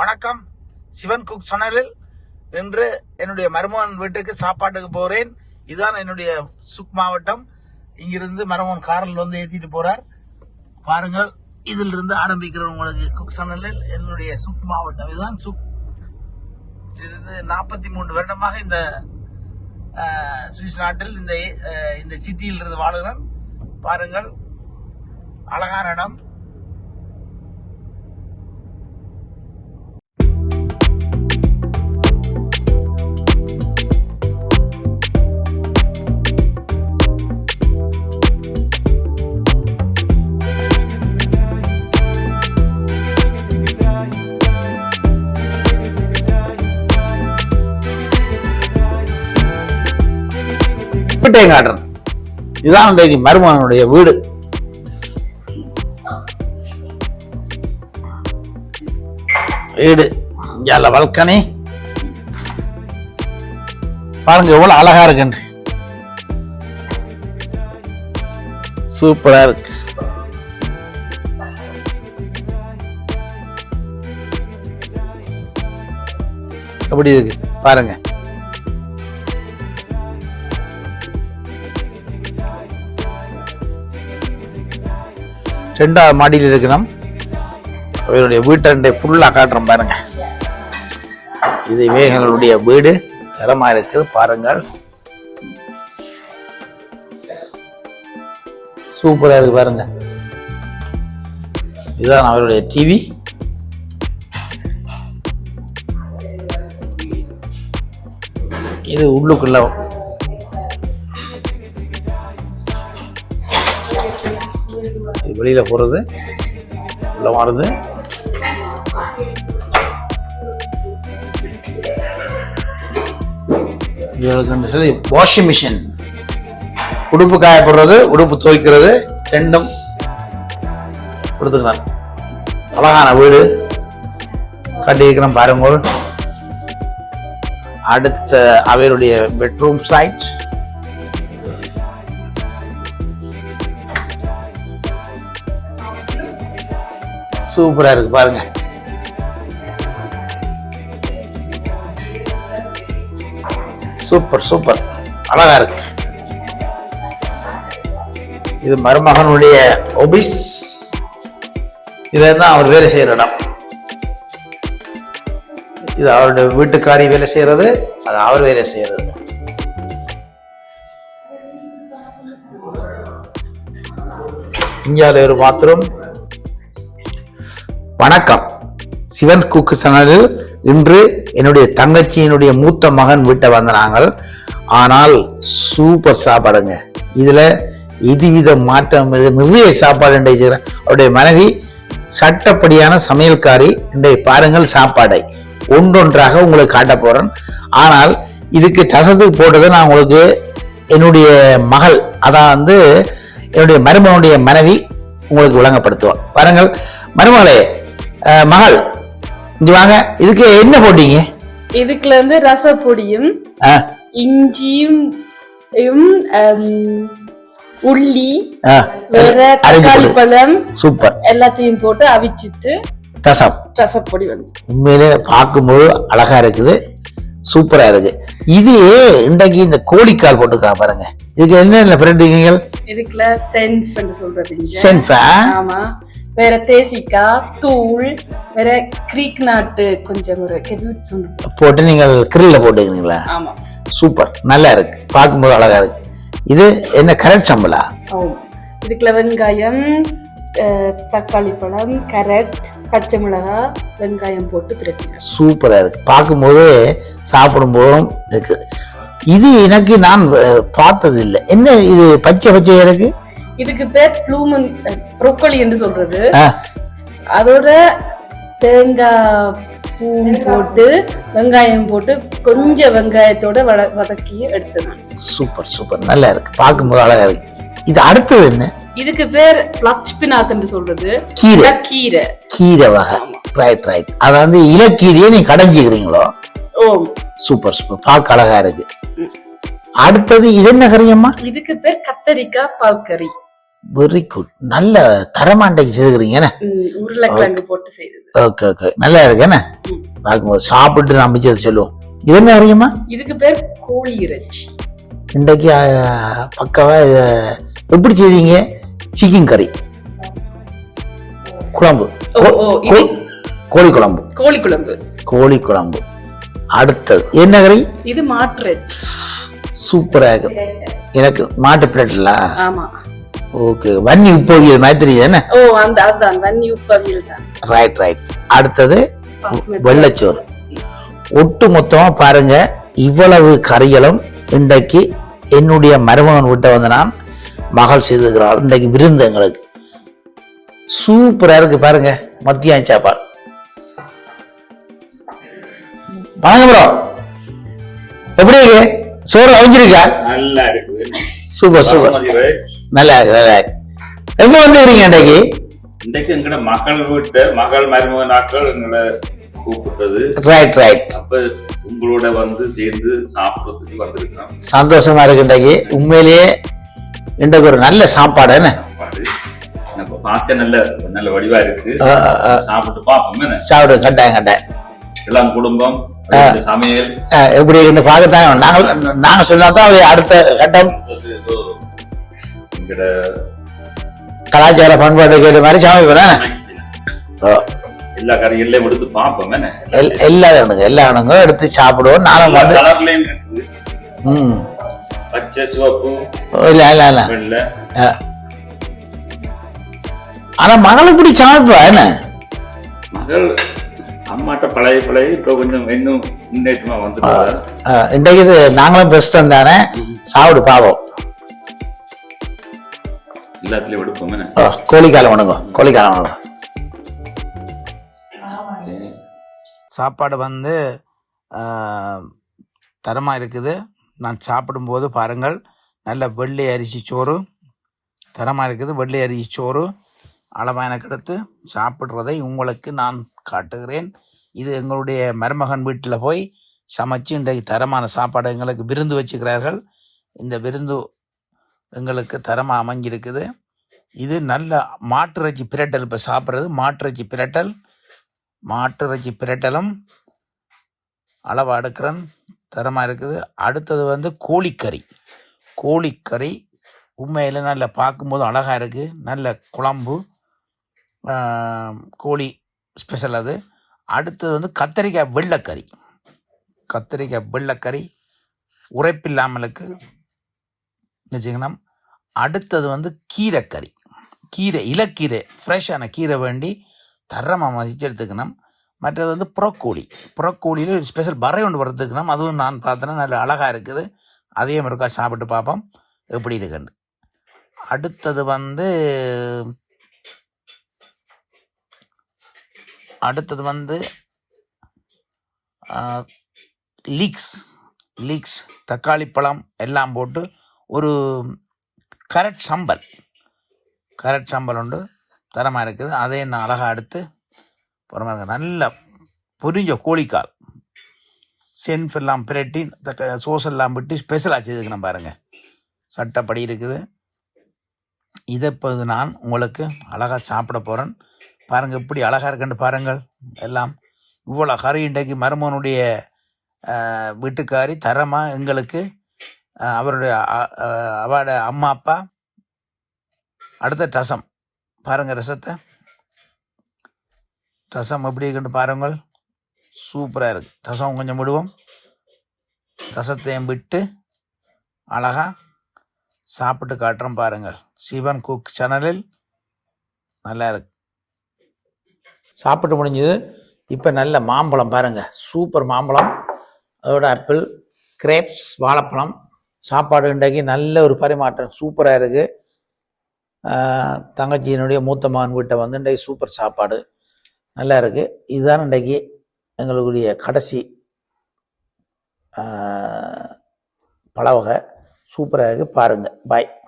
வணக்கம். சிவன் குக் சேனலில் இன்று என்னுடைய மருமகன் வீட்டுக்கு சாப்பாட்டுக்கு போகிறேன் இதுதான் என்னுடைய சுக் மாவட்டம். இங்கிருந்து மருமகன் காரில் வந்து ஏற்றிட்டு போகிறார் பாருங்கள் இதிலிருந்து ஆரம்பிக்கிறோம் உங்களுக்கு குக் சேனலில் என்னுடைய சுக் மாவட்டம். இதுதான் சுக். இதிலிருந்து நாற்பத்தி மூன்று வருடமாக இந்த சுவிஸ் நாட்டில் இந்த இந்த சிட்டியில் இருந்து வாழுகிறேன். பாருங்கள் அழகான இடம். வீட்டையும் காட்டுறேன் இதுதான் இன்றைக்கு மருமகனுடைய வீடு. வீடு. இங்கால வல்கனி பாருங்க எவ்வளவு அழகா இருக்குன்னு. சூப்பரா இருக்கு. அப்படி இருக்கு? பாருங்க. ரெண்டாவது மாடியில் இருக்கணும் அவருடைய வீட்டை ஃபுல்லாக காட்டுறோம் பாருங்க. இது இவைகளுடைய வீடு. தரமாக இருக்குது பாருங்கள். சூப்பரா இருக்கு பாருங்க. இதுதான் அவருடைய டிவி இது உள்ளுக்குள்ள வெளியில போறது உள்ளே மாறுது வாஷிங் மிஷின் உடுப்பு காய போடுறது உடுப்பு துவைக்கிறது ரெண்டும் கொடுத்துக்கலாம் அழகான வீடு. கட்டியிருக்கிறோம் பாருங்கள் அடுத்த அவருடைய பெட்ரூம் சைட் சூப்பரா இருக்குது பாருங்கள் சூப்பர் சூப்பர். அழகா இருக்கு. இது மருமகனுடைய ஒபிஸ் இதான் அவர் வேலை செய்கிற இடம். இது அவருடைய வீட்டுக்காரி வேலை செய்யறது அது அவர் வேலை செய்யறது. இந்தியாவில் ஒரு பாத்ரூம் வணக்கம். சிவன் குக்கு சேனலில் இன்று என்னுடைய தங்கச்சியினுடைய மூத்த மகன் வீட்டை வந்தனாங்கள் ஆனால் சூப்பர் சாப்பாடுங்க. இதில் இதுவித மாற்றம் இல்லை. நிறைய சாப்பாடு அவருடைய மனைவி சட்டப்படியான சமையல்காரி இன்றைய பாருங்கள் சாப்பாடை. ஒன்றொன்றாக உங்களுக்கு காட்ட போகிறேன் ஆனால் இதுக்கு தசத்துக்கு போட்டதை நான் உங்களுக்கு என்னுடைய மகள் அதான் வந்து என்னுடைய மருமகனுடைய மனைவி உங்களுக்கு விளங்கப்படுத்துவார் பாருங்கள். மருமகளே மகள். இங்க வாங்க. இதுக்கு என்ன போட்டீங்க? இதுக்குள்ள இருந்து ரசப்பொடியும் இஞ்சியும் உள்ளி வேற தக்காளி. பழம் சூப்பர். எல்லாத்தையும் போட்டு அவிச்சிட்டு ரசம். ரசப்பொடி வந்து. உண்மையிலே பார்க்கும்போது அழகா இருக்குது. சூப்பரா இருக்கு. இது இன்றைக்கு இந்த கோழிக்கால் போட்டுக்கலாம் பாருங்க. இதுக்கு என்னென்ன பிரண்டிகள் இதுக்குள்ள சென்ஃப் சொல்றது. சென்ஃபா? ஆமா. வேற தேசிக்காய் தூள் வேற கிரீக் நாட்டு கொஞ்சம் ஒரு போட்டு நீங்கள் கிரில்ல போட்டுக்கிறீங்களா? ஆமா. சூப்பர். நல்லா இருக்கு. பார்க்கும்போது அழகா இருக்கு. இது என்ன கரெக்ட் சம்பளா? ஆமா. இதுக்குள்ள வெங்காயம் தக்காளி பழம் கேரட் பச்சை மிளகாய் வெங்காயம் போட்டு பிரட்டினோம் சூப்பரா இருக்கு. பார்க்கும்போது சாப்பிடும்போதும் இருக்கு. இது எனக்கு நான் பார்த்தது இல்லை என்ன இது பச்சை பச்சை இருக்கு? இதுக்கு பேர் ப்ளூமன் ப்ரொக்கோலி என்று சொல்றது. ஆ, அதோட தேங்காய் பூ போட்டு வெங்காயம் போட்டு கொஞ்சம் வெங்காயத்தோட வத வதக்கி எடுத்தேன் சூப்பர் சூப்பர். நல்லா இருக்கு. பார்க்கும்போது அழகா இருக்கு. இது அடுத்தது என்ன? இதுக்கு பேர் பிளாக்ஸ்பினாத் என்று சொல்றது. கீரை. கீரை. கீரை வகை. ரைட் ரைட் அதை வந்து இலக்கீரையை நீ கடைஞ்சிக்கிறீங்களோ? ஓம் சூப்பர் சூப்பர். பார்க்க அழகா இருக்கு. அடுத்தது இது என்ன கறியம்மா இதுக்கு பேர் கத்தரிக்காய் பால் கறி. வெரி குட் நல்ல தரமாண்டைக்கு செய்துக்கிறீங்க என்ன? ம், உருளைக்கிழங்கு போட்டு செய்தது. Okay okay. நல்லா இருக்கு என்ன? ம். பார்க்கும்போது சாப்பிட்டு நான் மிச்சத்தை சொல்லுவோம். இது என்ன அறியுமா? இதுக்கு பேர் கோழி இறைச்சி. இன்றைக்கு பக்காவா இத எப்படி செய்வீங்க சிக்கன் கறி. குழம்பு. கோழி குழம்பு. கோழி குழம்பு. கோழி குழம்பு. அடுத்தது என்ன கறி? இது மாட்டு இறைச்சி. சூப்பரா இருக்கு. எனக்கு மாட்டு பிளேட்ல ஆமா. ஓகே வன்னி உப்பொழியல் மாதிரி தெரியுது என்ன ஓ அந்த அதான். தண்ணி உப்பவியல் தான் ரைட் ரைட் அடுத்தது வெள்ளச்சோறு. ஒட்டு மொத்தமா பாருங்க இவ்வளவு கறிகளும் இன்றைக்கு என்னுடைய மருமகன் விட்ட வந்து நான் மகள் செய்திருக்கிறாள். இன்றைக்கு விருந்து எங்களுக்கு. சூப்பரா இருக்கு பாருங்க மத்தியான சாப்பாடு. வணக்கம் ப்ரோ எப்படி இருக்கு? சோறு அவிஞ்சிருக்கா? நல்லா இருக்குது சூப்பர் சூப்பர். நல்லா நல்லா எங்க வந்துக்கிறீங்க இன்றைக்கு? இன்றைக்கு எங்கட மகள் வீட்டு மகள் மருமக நாட்கள் எங்களை கூப்பிட்டது. ரைட் ரைட் அப்ப உங்களோட வந்து சேர்ந்து சாப்பிடறதுக்கு வந்திருக்கிறோம். சந்தோஷமா இருக்கு இன்றைக்கு. உண்மையிலேயே இன்றைக்கு ஒரு நல்ல சாப்பாடு என்ன? நம்ம பார்க்க நல்ல நல்ல வடிவா இருக்கு. சாப்பிட்டு பார்ப்போம் சாப்பிடு கட்டாயம் கட்டாயம். எல்லாம் குடும்பம் சமையல். எப்படி பார்க்கத்தான்? நாங்கள் நாங்க சொன்னா தான் அடுத்த கட்டம். எங்கட கலாச்சார பண்பாட்டுக்கு ஏற்ற மாதிரி சமைக்கிறேன் எல்லா கறிகளையும் எடுத்து பார்ப்போம். எல்லா இடங்க எல்லா இடங்க எடுத்து சாப்பிடுவோம். நானும் வந்து ம். பச்சை சிவப்பு இல்ல இல்ல இல்ல. ஆனா மகள் இப்படி சமைப்பா என்ன? மகள் அம்மாட்ட பழைய பழைய இப்போ கொஞ்சம் இன்னும் முன்னேற்றமா வந்துட்டு ஆ, இன்றைக்கு இது நாங்களும் பெஸ்ட் தானே? சாப்பிடு பாவம். எல்லாத்துலயும் எடுப்போம். என்ன ஆ, கோழிக்காலம் வணங்க கோழிக்காலம் வணங்க சாப்பாடு வந்து தரமாக இருக்குது. நான் சாப்பிடும்போது பாருங்கள் நல்ல வெள்ளை அரிசி சோறு. தரமாக இருக்குது வெள்ளை அரிசி சோறு. அளவாக எனக்கு எடுத்து சாப்பிட்றதை உங்களுக்கு நான் காட்டுகிறேன். இது எங்களுடைய மருமகன் வீட்டில் போய் சமைச்சு இன்றைக்கு தரமான சாப்பாடு எங்களுக்கு விருந்து வச்சுக்கிறார்கள். இந்த விருந்து எங்களுக்கு தரமாக அமைஞ்சிருக்குது. இது நல்ல மாட்டிறைச்சி பிரட்டல் இப்போ சாப்பிட்றது. மாட்டிறைச்சி பிரட்டல் மாட்டிறைச்சி பிரட்டலும் அளவாக எடுக்கிறேன் தரமாக இருக்குது. அடுத்தது வந்து கோழிக்கறி. கோழிக்கறி உண்மையில் நல்ல பார்க்கும்போது அழகாக இருக்குது நல்ல குழம்பு கோழி ஸ்பெஷல் அது. அடுத்தது வந்து கத்தரிக்காய் வெள்ளைக்கறி. கத்தரிக்காய் வெள்ளைக்கறி உரைப்பில்லாமலுக்கு வச்சுக்கணும் அடுத்தது வந்து கீரைக்கறி. கீரை இலக்கீரை ஃப்ரெஷ்ஷான கீரை வேண்டி தரமாக மதிச்சு எடுத்துக்கணும். மற்றது வந்து புறக்கோழி. புறக்கோழியில் ஒரு ஸ்பெஷல் பறை ஒன்று வறுத்துக்கணும் அதுவும் நான் பார்த்தேன்னா நல்ல அழகாக இருக்குது. அதையும் இருக்கா சாப்பிட்டு பார்ப்போம். எப்படி இருக்குன்னு. அடுத்தது வந்து அடுத்தது வந்து லீக்ஸ் லீக்ஸ் தக்காளி பழம் எல்லாம் போட்டு ஒரு கரட் சம்பல். கரட் சம்பல் உண்டு. தரமாக இருக்குது. அதை நான் அழகாக எடுத்து புறமா நல்ல பொரிஞ்ச கோழிக்கால். சென்ஃப் எல்லாம் பிரட்டி தக்க சோஸ் எல்லாம் விட்டு ஸ்பெஷலாக செய்துக்கணும் பாருங்கள் சட்டப்படி இருக்குது. இதை இப்போது நான் உங்களுக்கு அழகாக சாப்பிட போகிறேன் பாருங்கள் எப்படி அழகாக இருக்குன்னு பாருங்கள். எல்லாம் இவ்வளோ கறி இன்றைக்கு மருமகனுடைய வீட்டுக்காரி தரமாக எங்களுக்கு அவருடைய அவட அம்மா அப்பா. அடுத்த ரசம். பாருங்கள் ரசத்தை. ரசம் எப்படி இருக்குன்னு பாருங்கள். சூப்பராக இருக்கு. ரசம் கொஞ்சம் விடுவோம். ரசத்தையும் விட்டு அழகாக சாப்பிட்டு காட்டுறோம் பாருங்கள். சிவன் குக் சேனலில் நல்லா இருக்கு. சாப்பிட்டு முடிஞ்சது. இப்போ நல்ல மாம்பழம் பாருங்கள் சூப்பர் மாம்பழம். அதோட ஆப்பிள் கிரேப்ஸ் வாழைப்பழம். சாப்பாடு இன்றைக்கு நல்ல ஒரு பரிமாற்றம் சூப்பராக இருக்குது தங்கச்சியினுடைய மூத்த மகன் வீட்டை வந்து இன்றைக்கு சூப்பர் சாப்பாடு. நல்லா இருக்குது இதுதான் இன்றைக்கு எங்களுடைய கடைசி பலவகை சூப்பராக இருக்குது பாருங்கள் பாய்